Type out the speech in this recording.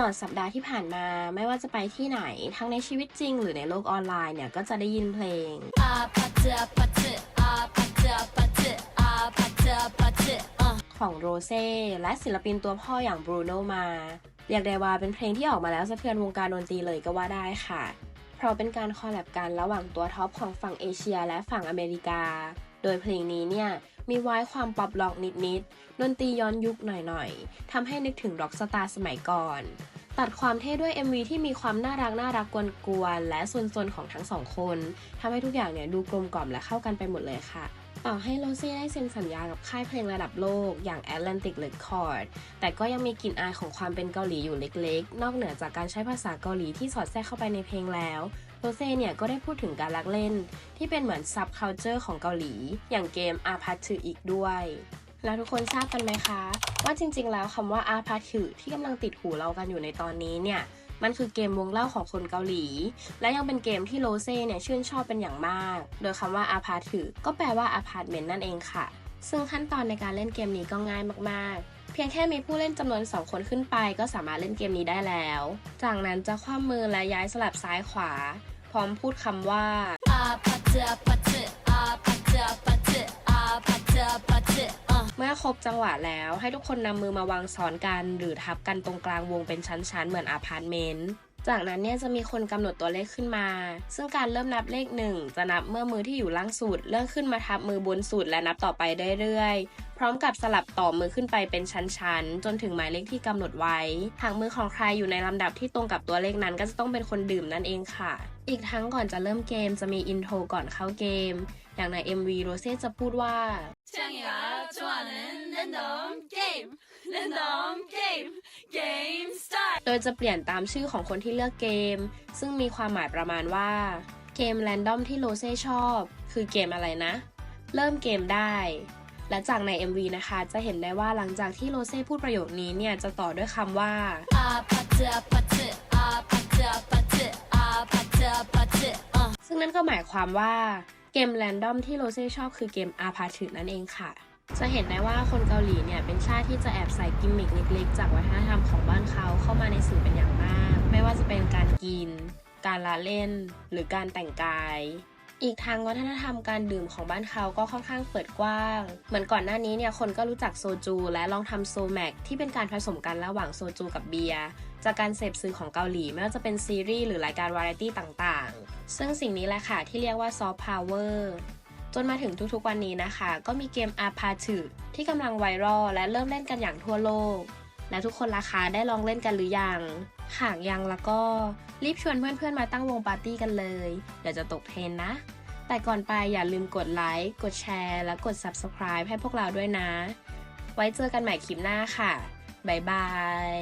ลอดสัปดาห์ที่ผ่านมาไม่ว่าจะไปที่ไหน ทั้งในชีวิตจริง หรือในโลกออนไลน์เนี่ย ก็จะได้ยินเพลงของโรเซ่และศิลปินตัวพ่ออย่างบรูโนมาเรียกได้ว่าเป็นเพลงที่ออกมาแล้วสะเทือนวงการดนตรีเลยก็ว่าได้ค่ะ เพราะเป็นการคอลแลบกันระหว่างตัวท็อปของฝั่งเอเชียและฝั่งอเมริกา โดยเพลงนี้เนี่ย มีไว้ความป๊อปล็อกนิดๆดนตรีย้อนยุคหน่อยๆทำให้นึกถึงร็อกสตาร์สมัยก่อน ตัดความเท่ด้วย MV ที่มีความน่ารักน่ารักกวนๆและซนๆของทั้งสองคนทำให้ทุกอย่างเนี่ยดูกลมกล่อมและเข้ากันไปหมดเลยค่ะ ต่อให้โรเซ่ได้เซ็นสัญญากับค่ายเพลงระดับโลกอย่าง Atlantic Record แต่ก็ยังมีกลิ่นอายของความเป็นเกาหลีอยู่เล็กๆ นอกเหนือจากการใช้ภาษาเกาหลีที่สอดแทรกเข้าไปในเพลงแล้วโรเซ่เนี่ยก็ได้พูดถึงการลักเล่น ที่เป็นเหมือนซับเค u เจอร์ของเกาหลี อย่างเกมอาพาถืออีกด้วย แล้วทุกคนทราบกันไหมคะ ว่าจริงๆแล้วคำว่าอาพาถือที่กำลังติดหูเรากันอยู่ในตอนนี้เนี่ย มันคือเกมวงเล่าของคนเกาหลี และยังเป็นเกมที่โรเซ่เนี่ยชื่นชอบเป็นอย่างมาก โดยคำว่าอาพาถือก็แปลว่าอาพาร์ตเมนต์นั่นเองค่ะ ซึ่งขั้นตอนในการเล่นเกมนี้ก็ง่ายมากๆ เพียงแค่มีผู้เล่นจำนวน 2 คนขึ้นไป ก็สามารถเล่นเกมนี้ได้แล้ว จากนั้นจะคว่ำมือและย้ายสลับซ้ายขวา พร้อมพูดคำว่าอาพาเจอาพาเจอาพาเจอาพาเจอ เมื่อครบจังหวะแล้วให้ทุกคนนำมือมาวางซ้อนกัน หรือทับกันตรงกลางวงเป็นชั้นๆ เหมือนอพาร์ตเมนต์จากนั้นเนี่ยจะมีคนกำหนดตัวเลขขึ้นมา ซึ่งการเริ่มนับเลขหนึ่งจะนับเมื่อมือที่อยู่ล่างสุด เลื่อนขึ้นมาทับมือบนสุดและนับต่อไปเรื่อยพร้อมกับสลับต่อมือขึ้นไปเป็นชั้นๆ จนถึงหมายเลขที่กำหนดไว้ หากมือของใครอยู่ในลำดับที่ตรงกับตัวเลขนั้นก็จะต้องเป็นคนดื่มนั่นเองค่ะ อีกทั้งก่อนจะเริ่มเกมจะมีอินโทรก่อนเข้าเกม อย่างใน MV โรเซ่จะพูดว่าเชีงยาจวนั้นเลนดอมเกมเลนดอมเกมเกมสตาร์โดยจะเปลี่ยนตามชื่อของคนที่เลือกเกม ซึ่งมีความหมายประมาณว่าเกมแรนดอมที่โรเซ่ชอบ คือเกมอะไรนะ เริ่มเกมได้ และจากใน MV นะคะ จะเห็นได้ว่าหลังจากที่โรเซ่พูดประโยคนี้เนี่ย จะต่อด้วยคำว่าซึ่งนั่นก็หมายความว่าเกมแรนดอมที่โรเซ่ชอบคือเกมอาพาถึนั่นเองค่ะ จะเห็นได้ว่าคนเกาหลีเนี่ย เป็นชาติที่จะแอบใส่กิมมิคเล็กๆ จากวัฒนธรรมของบ้านเขาเข้ามาในสื่อเป็นอย่างมาก ไม่ว่าจะเป็นการกิน การละเล่น หรือการแต่งกาย อีกทางวัฒนธรรมการดื่มของบ้านเขาก็ค่อนข้างเปิดกว้าง เหมือนก่อนหน้านี้เนี่ยคนก็รู้จักโซจู และลองทำโซแม็กที่เป็นการผสมกันระหว่างโซจูกับเบียร์จากการเสพสื่อของเกาหลีไม่ว่าจะเป็นซีรีส์หรือรายการวาไรตี้ต่างๆ ซึ่งสิ่งนี้แหละค่ะที่เรียกว่าซอฟต์พาวเวอร์จนมาถึงทุกๆวันนี้นะคะ ก็มีเกมอาพาถือที่กำลังไวรัลและเริ่มเล่นกันอย่างทั่วโลก และทุกคนราคาได้ลองเล่นกันหรือยัง หากยังแล้วก็รีบชวนเพื่อนๆมาตั้งวงปาร์ตี้กันเลย เดี๋ยวจะตกเทรนนะ แต่ก่อนไปอย่าลืมกดไลค์ กดแชร์ และกด Subscribe ให้พวกเราด้วยนะ ไว้เจอกันใหม่คลิปหน้าค่ะ บ๊ายบาย